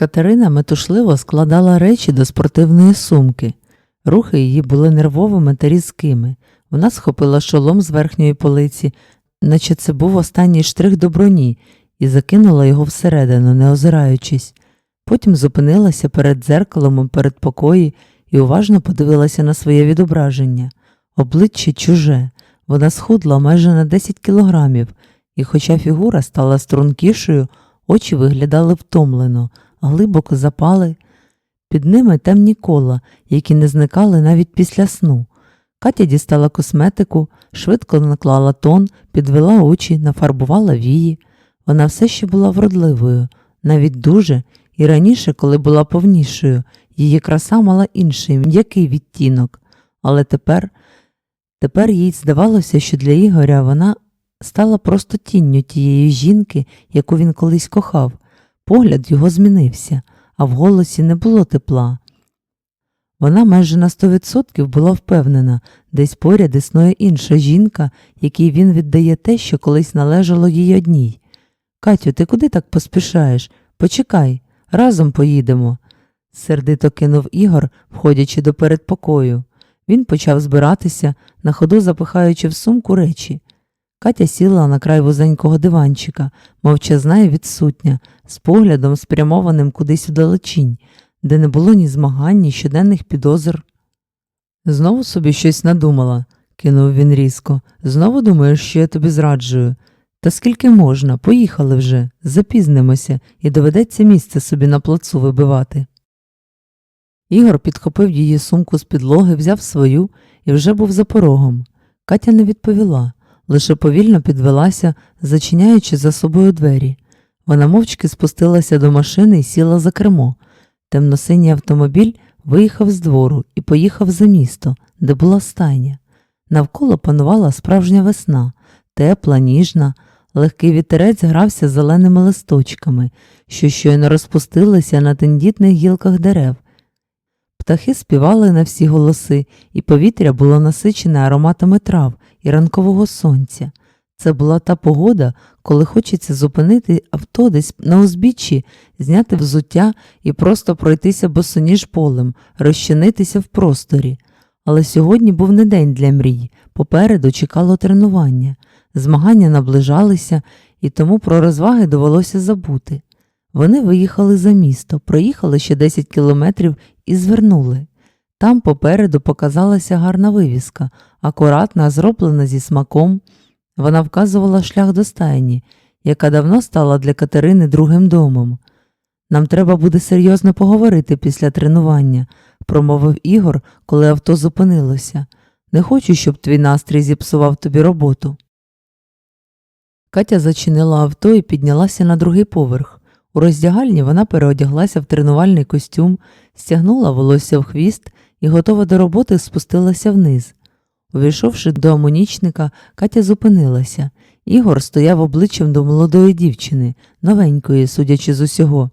Катерина метушливо складала речі до спортивної сумки. Рухи її були нервовими та різкими. Вона схопила шолом з верхньої полиці, наче це був останній штрих до броні, і закинула його всередину, не озираючись. Потім зупинилася перед дзеркалом у передпокої і уважно подивилася на своє відображення. Обличчя чуже, вона схудла майже на 10 кілограмів, і хоча фігура стала стрункішою, очі виглядали втомлено, глибоко запали. Під ними темні кола, які не зникали навіть після сну. Катя дістала косметику, швидко наклала тон, підвела очі, нафарбувала вії. Вона все ще була вродливою, навіть дуже, і раніше, коли була повнішою, її краса мала інший м'який відтінок. Але тепер, тепер їй здавалося, що для Ігоря вона стала просто тінню тієї жінки, яку він колись кохав. Погляд його змінився, а в голосі не було тепла. Вона майже на сто відсотків була впевнена, десь поряд існує інша жінка, якій він віддає те, що колись належало їй одній. Катю, ти куди так поспішаєш? Почекай, разом поїдемо, сердито кинув Ігор, входячи до передпокою. Він почав збиратися, на ходу запихаючи в сумку речі. Катя сіла на край вузенького диванчика, мовчазна і відсутня, з поглядом спрямованим кудись у далечінь, де не було ні змагань, ні щоденних підозр. Знову собі щось надумала, кинув він різко. Знову думаєш, що я тобі зраджую. Та скільки можна, поїхали вже, запізнимося, і доведеться місце собі на плацу вибивати. Ігор підхопив її сумку з підлоги, взяв свою і вже був за порогом. Катя не відповіла, лише повільно підвелася, зачиняючи за собою двері. Вона мовчки спустилася до машини і сіла за кермо. Темносиній автомобіль виїхав з двору і поїхав за місто, де була стайня. Навколо панувала справжня весна, тепла, ніжна, легкий вітерець грався зеленими листочками, що щойно розпустилися на тендітних гілках дерев. Птахи співали на всі голоси, і повітря було насичене ароматами трав і ранкового сонця. Це була та погода, коли хочеться зупинити авто десь на узбіччі, зняти взуття і просто пройтися босоніж полем, розчинитися в просторі. Але сьогодні був не день для мрій, попереду чекало тренування. Змагання наближалися, і тому про розваги довелося забути. Вони виїхали за місто, проїхали ще 10 кілометрів і звернули. Там попереду показалася гарна вивіска, акуратна, зроблена зі смаком. Вона вказувала шлях до стайні, яка давно стала для Катерини другим домом. Нам треба буде серйозно поговорити після тренування, промовив Ігор, коли авто зупинилося. Не хочу, щоб твій настрій зіпсував тобі роботу. Катя зачинила авто і піднялася на другий поверх. У роздягальні вона переодяглася в тренувальний костюм, стягнула волосся в хвіст і, готова до роботи, спустилася вниз. Увійшовши до амунічника, Катя зупинилася. Ігор стояв обличчям до молодої дівчини, новенької, судячи з усього.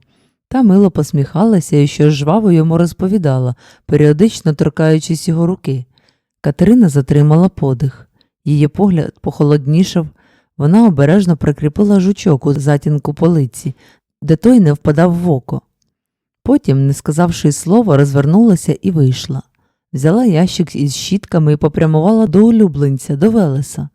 Та мило посміхалася і щось жваво йому розповідала, періодично торкаючись його руки. Катерина затримала подих. Її погляд похолоднішав, вона обережно прикріпила жучок у затінку полиці, де той не впадав в око. Потім, не сказавши слова, розвернулася і вийшла. Взяла ящик із щітками і попрямувала до улюбленця, до Велеса.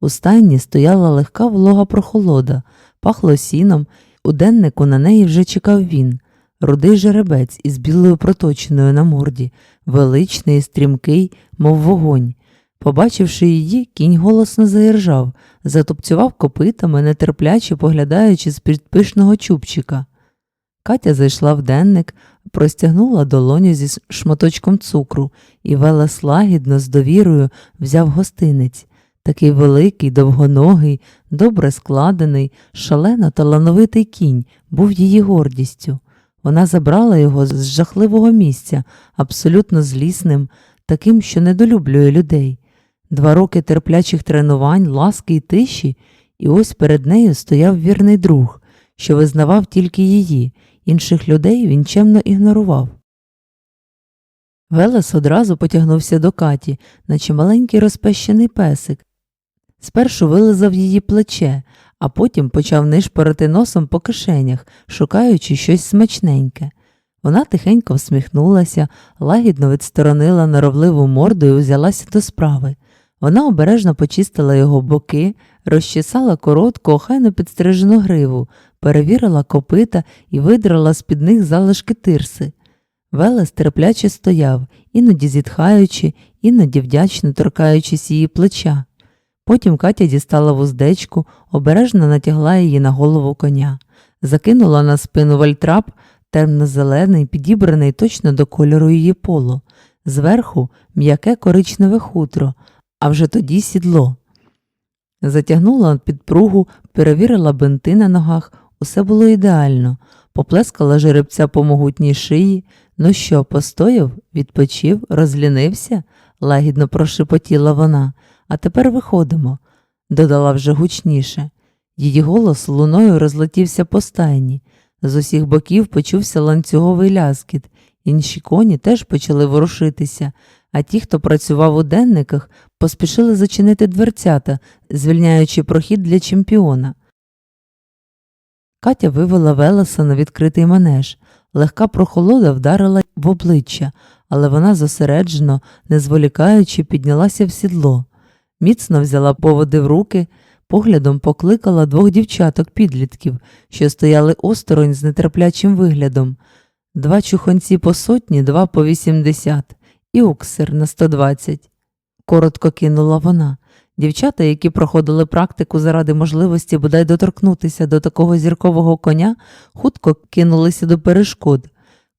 У стайні стояла легка волога прохолода, пахло сіном, у деннику на неї вже чекав він, рудий жеребець із білою проточиною на морді, величний, стрімкий, мов вогонь. Побачивши її, кінь голосно заіржав, затупцював копитами, нетерпляче поглядаючи з під пишного чубчика. Катя зайшла в денник, простягнула долоню зі шматочком цукру, і Велес лагідно, з довірою взяв гостинець. Такий великий, довгоногий, добре складений, шалено талановитий кінь був її гордістю. Вона забрала його з жахливого місця, абсолютно злісним, таким, що недолюблює людей. Два роки терплячих тренувань, ласки й тиші, і ось перед нею стояв вірний друг, що визнавав тільки її, інших людей він чемно ігнорував. Велес одразу потягнувся до Каті, наче маленький розпещений песик. Спершу вилизав її плече, а потім почав нишпорити носом по кишенях, шукаючи щось смачненьке. Вона тихенько всміхнулася, лагідно відсторонила норовливу морду і узялася до справи. Вона обережно почистила його боки, розчесала коротку, охайно підстрижену гриву, перевірила копита і видрала з під них залишки тирси. Велес терпляче стояв, іноді зітхаючи, іноді вдячно торкаючись її плеча. Потім Катя дістала вуздечку, обережно натягла її на голову коня, закинула на спину вальтрап, темно-зелений, підібраний точно до кольору її полу, зверху м'яке коричневе хутро, а вже тоді сідло. Затягнула підпругу, перевірила бинти на ногах, усе було ідеально, поплескала жеребця по могутній шиї. Ну що, постояв, відпочив, розлінився, лагідно прошепотіла вона. А тепер виходимо, додала вже гучніше. Її голос луною розлетівся по стайні. З усіх боків почувся ланцюговий ляскіт, інші коні теж почали ворушитися, а ті, хто працював у денниках, поспішили зачинити дверцята, звільняючи прохід для чемпіона. Катя вивела Велеса на відкритий манеж. Легка прохолода вдарила в обличчя, але вона зосереджено, не зволікаючи, піднялася в сідло. Міцно взяла поводи в руки, поглядом покликала двох дівчаток підлітків, що стояли осторонь з нетерплячим виглядом. Два чухонці по сотні, два по вісімдесят, і уксер на сто двадцять. Коротко кинула вона. Дівчата, які проходили практику заради можливості бодай доторкнутися до такого зіркового коня, хутко кинулися до перешкод.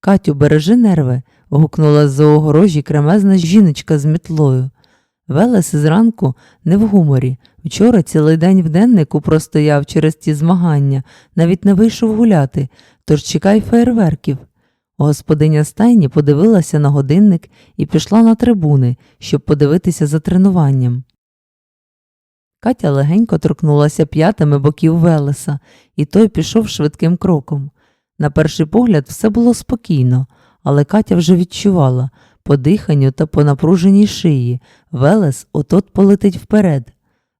Катю, бережи нерви. гукнула з-за огорожі кремезна жіночка з мітлою. Велес зранку не в гуморі. Вчора цілий день в деннику простояв через ті змагання, навіть не вийшов гуляти, тож чекай фейерверків. Господиня стайні подивилася на годинник і пішла на трибуни, щоб подивитися за тренуванням. Катя легенько торкнулася п'ятами боків Велеса, і той пішов швидким кроком. На перший погляд все було спокійно, але Катя вже відчувала по диханню та по напруженій шиї Велес отот полетить вперед.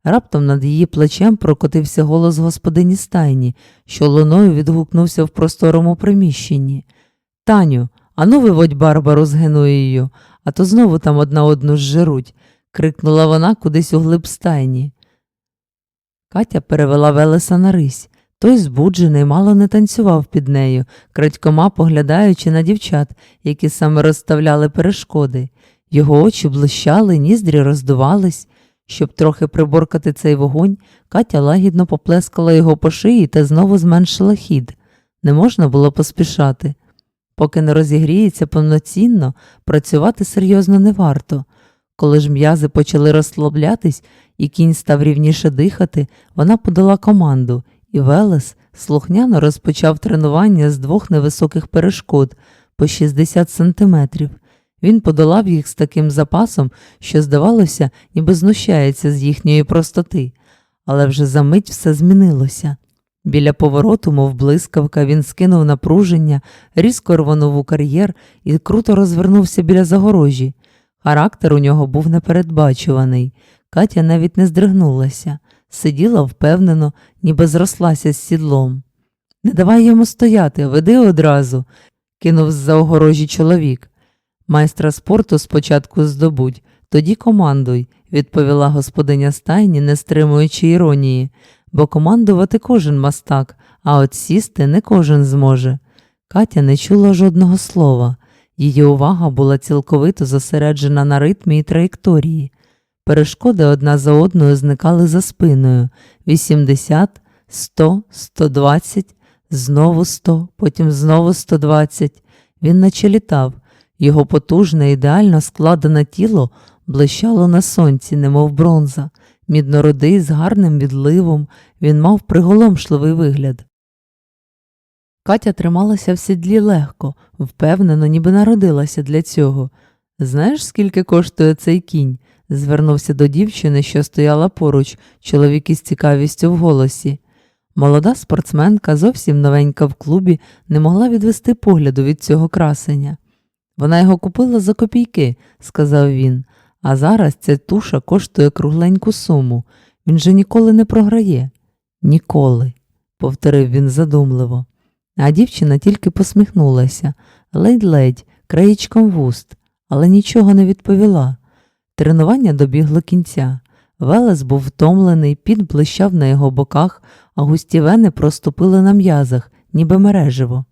Раптом над її плечем прокотився голос господині стайні, що луною відгукнувся в просторому приміщенні. Таню, ану виводь Барбару з Генуєю, а то знову там одна одну зжируть, крикнула вона кудись у глиб стайні. Катя перевела Велеса на рись. Той збуджений, мало не танцював під нею, крадькома поглядаючи на дівчат, які саме розставляли перешкоди. Його очі блищали, ніздрі роздувались. Щоб трохи приборкати цей вогонь, Катя лагідно поплескала його по шиї та знову зменшила хід. Не можна було поспішати. Поки не розігріється повноцінно, працювати серйозно не варто. Коли ж м'язи почали розслаблятись і кінь став рівніше дихати, вона подала команду, і Велес слухняно розпочав тренування з двох невисоких перешкод по 60 сантиметрів. Він подолав їх з таким запасом, що, здавалося, ніби знущається з їхньої простоти, але вже за мить все змінилося. Біля повороту, мов блискавка, він скинув напруження, різко рвонув у кар'єр і круто розвернувся біля загорожі. Характер у нього був непередбачуваний. Катя навіть не здригнулася, сиділа впевнено, ніби зрослася з сідлом. Не давай йому стояти, веди одразу, кинув з-за огорожі чоловік. Майстра спорту спочатку здобудь, тоді командуй, відповіла господиня стайні, не стримуючи іронії, бо командувати кожен мастак, а от сісти не кожен зможе. Катя не чула жодного слова. Її увага була цілковито зосереджена на ритмі і траєкторії. Перешкоди одна за одною зникали за спиною 80, 100, 120, знову 100, потім знову 120. Він наче літав. Його потужне, ідеально складене тіло блищало на сонці, немов бронза, міднорудий з гарним відливом, він мав приголомшливий вигляд. Катя трималася в сідлі легко, впевнено, ніби народилася для цього. Знаєш, скільки коштує цей кінь? звернувся до дівчини, що стояла поруч, чоловік із цікавістю в голосі. Молода спортсменка, зовсім новенька в клубі, не могла відвести погляду від цього красення. Вона його купила за копійки, сказав він, а зараз ця туша коштує кругленьку суму. Він же ніколи не програє. Ніколи, повторив він задумливо. А дівчина тільки посміхнулася, ледь-ледь, краєчком вуст, але нічого не відповіла. Тренування добігло кінця. Велес був втомлений, під блищав на його боках, а густі вени проступили на м'язах, ніби мереживо.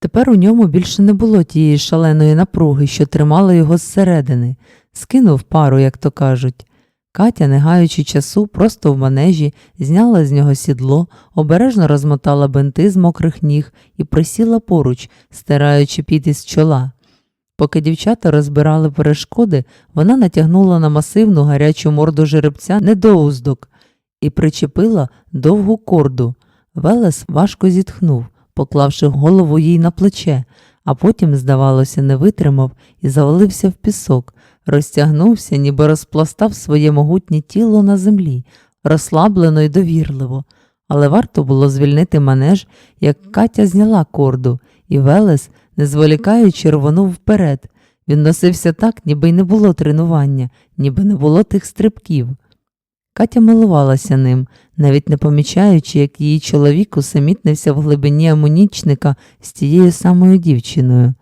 Тепер у ньому більше не було тієї шаленої напруги, що тримала його зсередини, скинув пару, як то кажуть. Катя, не гаючи часу, просто в манежі, зняла з нього сідло, обережно розмотала бинти з мокрих ніг і присіла поруч, стираючи під із чола. Поки дівчата розбирали перешкоди, вона натягнула на масивну гарячу морду жеребця недоуздок і причепила довгу корду. Велес важко зітхнув, поклавши голову їй на плече, а потім, здавалося, не витримав і завалився в пісок, розтягнувся, ніби розпластав своє могутнє тіло на землі, розслаблено й довірливо. Але варто було звільнити манеж, як Катя зняла корду, і Велес, не зволікаючи, рвонув вперед. Він носився так, ніби й не було тренування, ніби не було тих стрибків. Катя милувалася ним, навіть не помічаючи, як її чоловік усамітнився в глибині амунічника з тією самою дівчиною.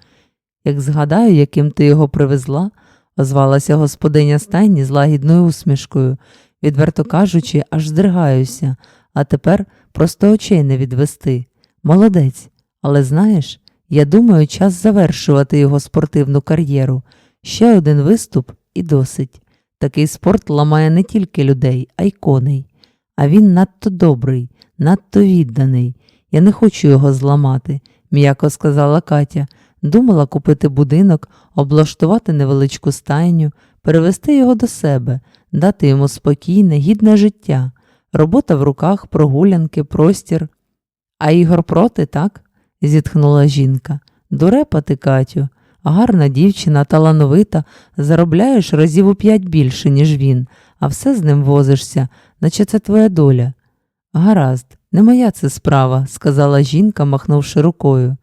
Як згадаю, яким ти його привезла, озвалася господиня стайні з лагідною усмішкою, відверто кажучи, аж здригаюся, а тепер просто очей не відвести. Молодець, але знаєш, я думаю, час завершувати його спортивну кар'єру. Ще один виступ і досить. Такий спорт ламає не тільки людей, а й коней. А він надто добрий, надто відданий. Я не хочу його зламати, м'яко сказала Катя. Думала купити будинок, облаштувати невеличку стайню, перевести його до себе, дати йому спокійне, гідне життя, робота в руках, прогулянки, простір. А Ігор проти, так? зітхнула жінка. Дурепа ти, Катю, гарна дівчина, талановита, заробляєш разів у п'ять більше, ніж він, а все з ним возишся, наче це твоя доля. Гаразд, не моя це справа, сказала жінка, махнувши рукою.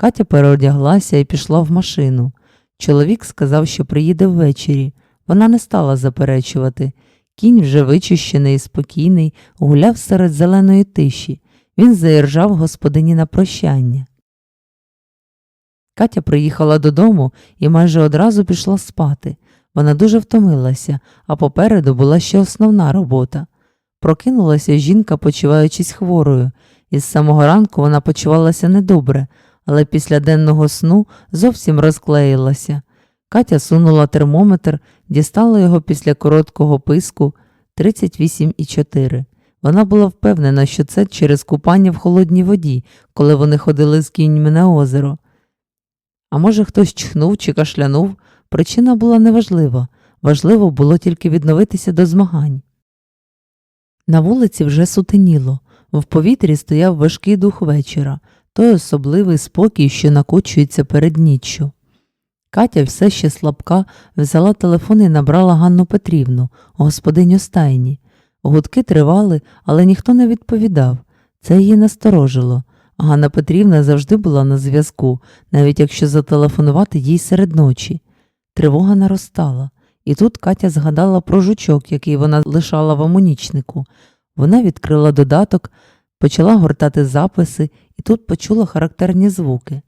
Катя переодяглася і пішла в машину. Чоловік сказав, що приїде ввечері. Вона не стала заперечувати. Кінь, вже вичищений і спокійний, гуляв серед зеленої тиші. Він заіржав господині на прощання. Катя приїхала додому і майже одразу пішла спати. Вона дуже втомилася, а попереду була ще основна робота. Прокинулася жінка, почуваючись хворою, і з самого ранку вона почувалася недобре, але після денного сну зовсім розклеїлася. Катя сунула термометр, дістала його після короткого писку 38,4. Вона була впевнена, що це через купання в холодній воді, коли вони ходили з кіньми на озеро. А може, хтось чхнув чи кашлянув, причина була неважлива, важливо було тільки відновитися до змагань. На вулиці вже сутеніло, в повітрі стояв важкий дух вечора, той особливий спокій, що накочується перед ніччю. Катя все ще слабка, взяла телефон і набрала Ганну Петрівну, господиню стайні. Гудки тривали, але ніхто не відповідав. Це її насторожило. Ганна Петрівна завжди була на зв'язку, навіть якщо зателефонувати їй серед ночі. Тривога наростала, і тут Катя згадала про жучок, який вона лишала в амунічнику. Вона відкрила додаток, почала гортати записи і тут почула характерні звуки.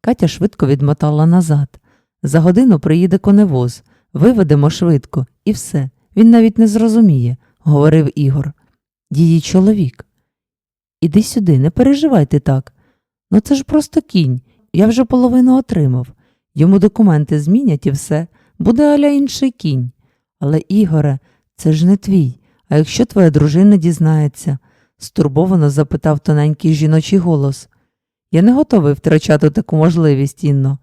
Катя швидко відмотала назад. За годину приїде коневоз, виведемо швидко, і все. Він навіть не зрозуміє, говорив Ігор. Її чоловік. Іди сюди, не переживайте так. Ну це ж просто кінь. Я вже половину отримав. Йому документи змінять і все, буде аля інший кінь. Але, Ігоре, це ж не твій. А якщо твоя дружина дізнається? Стурбовано запитав тоненький жіночий голос. Я не готовий втрачати таку можливість, Інно,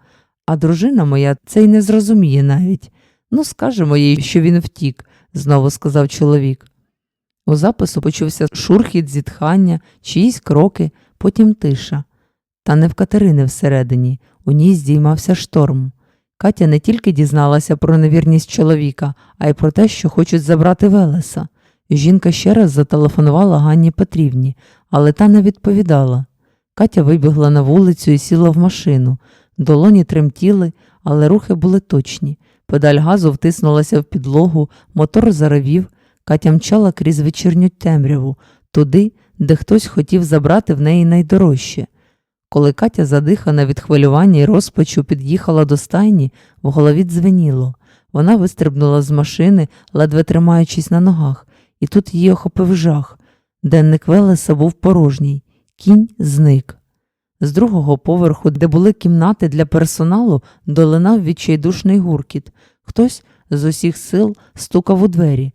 а дружина моя це й не зрозуміє навіть. Ну, скажемо їй, що він втік, знову сказав чоловік. У запису почувся шурхіт, зітхання, чиїсь кроки, потім тиша. Та не в Катерини всередині, у ній здіймався шторм. Катя не тільки дізналася про невірність чоловіка, а й про те, що хочуть забрати Велеса. Жінка ще раз зателефонувала Ганні Петрівні, але та не відповідала. Катя вибігла на вулицю і сіла в машину. Долоні тремтіли, але рухи були точні. Педаль газу втиснулася в підлогу, мотор заревів. Катя мчала крізь вечірню темряву, туди, де хтось хотів забрати в неї найдорожче. Коли Катя, задихана від хвилювання і розпачу, під'їхала до стайні, в голові дзвеніло. Вона вистрибнула з машини, ледве тримаючись на ногах, і тут її охопив жах. Денник Велеса був порожній, кінь зник. З другого поверху, де були кімнати для персоналу, долинав відчайдушний гуркіт. Хтось з усіх сил стукав у двері.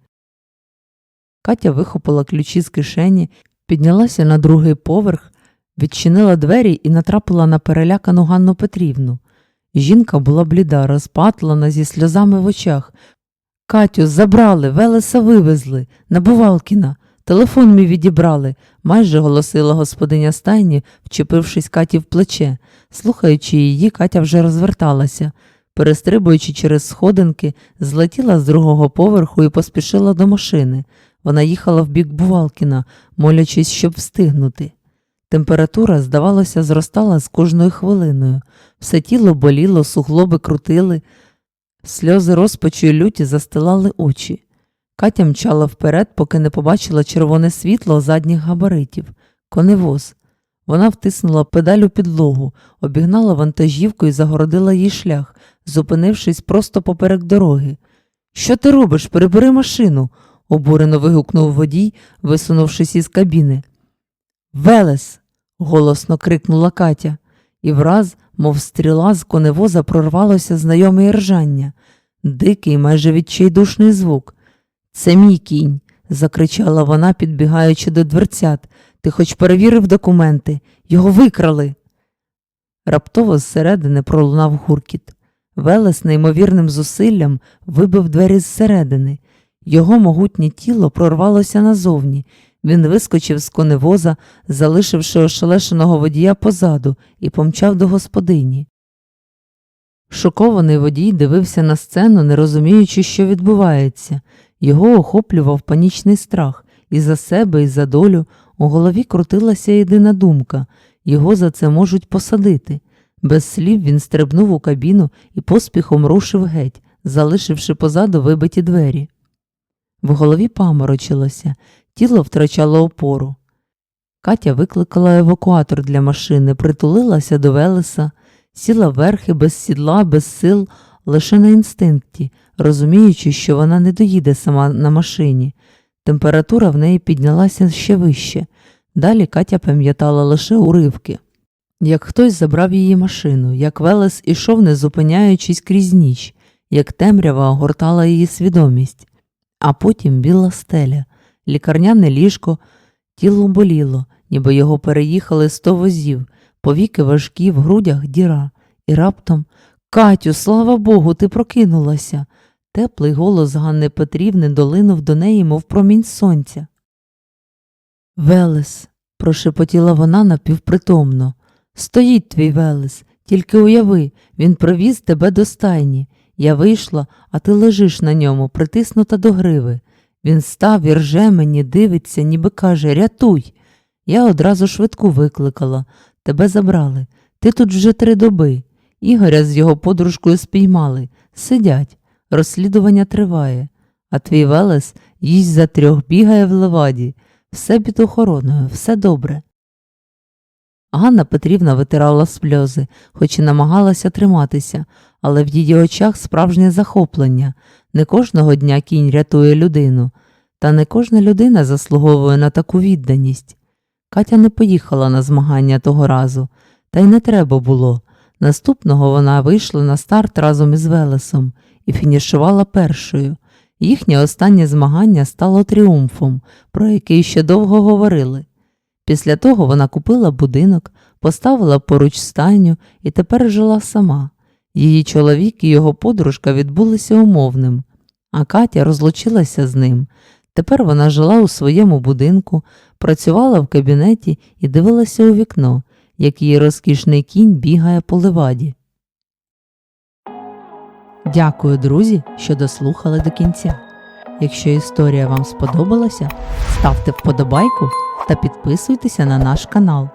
Катя вихопила ключі з кишені, піднялася на другий поверх, відчинила двері і натрапила на перелякану Ганну Петрівну. Жінка була бліда, розпатлана зі сльозами в очах. Катю, забрали, Велеса вивезли, на Бувалкіна. Телефон мій відібрали, майже голосила господиня стайні, вчепившись Каті в плече. Слухаючи її, Катя вже розверталася. Перестрибуючи через сходинки, злетіла з другого поверху і поспішила до машини. Вона їхала в бік Бувалкіна, молячись, щоб встигнути. Температура, здавалося, зростала з кожною хвилиною. Все тіло боліло, суглоби крутили, сльози розпачу й люті застилали очі. Катя мчала вперед, поки не побачила червоне світло задніх габаритів, коневоз. Вона втиснула педаль у підлогу, обігнала вантажівку і загородила їй шлях, зупинившись просто поперек дороги. Що ти робиш? Перебери машину, обурено вигукнув водій, висунувшись із кабіни. Велес. голосно крикнула Катя, і враз, мов стріла з коневоза прорвалося знайоме ржання, дикий, майже відчайдушний звук. Це мій кінь, закричала вона, підбігаючи до дверцят. Ти хоч перевірив документи, його викрали. Раптово зсередини пролунав гуркіт. Велес неймовірним зусиллям вибив двері зсередини. Його могутнє тіло прорвалося назовні. Він вискочив з коневоза, залишивши ошелешеного водія позаду, і помчав до господині. Шокований водій дивився на сцену, не розуміючи, що відбувається. Його охоплював панічний страх і за себе, і за долю. У голові крутилася єдина думка його за це можуть посадити. Без слів він стрибнув у кабіну і поспіхом рушив геть, залишивши позаду вибиті двері. В голові паморочилося, тіло втрачало опору. Катя викликала евакуатор для машини, притулилася до Велеса, сіла верхи без сідла, без сил, лише на інстинкті, розуміючи, що вона не доїде сама на машині. Температура в неї піднялася ще вище. Далі Катя пам'ятала лише уривки. Як хтось забрав її машину, як Велес ішов, не зупиняючись крізь ніч, як темрява огортала її свідомість, а потім біла стеля, лікарняне ліжко, тіло боліло, ніби його переїхали сто возів, повіки важкі, в грудях діра, і раптом Катю, слава Богу, ти прокинулася. Теплий голос Ганни Петрівни долинув до неї, мов промінь сонця. Велес, прошепотіла вона напівпритомно. Стоїть твій Велес, тільки уяви, він привіз тебе до стайні. Я вийшла, а ти лежиш на ньому, притиснута до гриви. Він став і рже мені, дивиться, ніби каже Рятуй. Я одразу швидку викликала. Тебе забрали. Ти тут вже три доби. Ігоря з його подружкою спіймали. Сидять. Розслідування триває. А твій Велес їсть за трьох бігає в леваді. Все під охороною, все добре. Ганна Петрівна витирала сльози, хоч і намагалася триматися, але в її очах справжнє захоплення. Не кожного дня кінь рятує людину, та не кожна людина заслуговує на таку відданість. Катя не поїхала на змагання того разу, та й не треба було. Наступного вона вийшла на старт разом із Велесом і фінішувала першою. Їхнє останнє змагання стало тріумфом, про який ще довго говорили. Після того вона купила будинок, поставила поруч стайню і тепер жила сама. Її чоловік і його подружка відбулися умовним, а Катя розлучилася з ним. Тепер вона жила у своєму будинку, працювала в кабінеті і дивилася у вікно, як її розкішний кінь бігає по леваді. Дякую, друзі, що дослухали до кінця. Якщо історія вам сподобалася, ставте вподобайку та підписуйтеся на наш канал.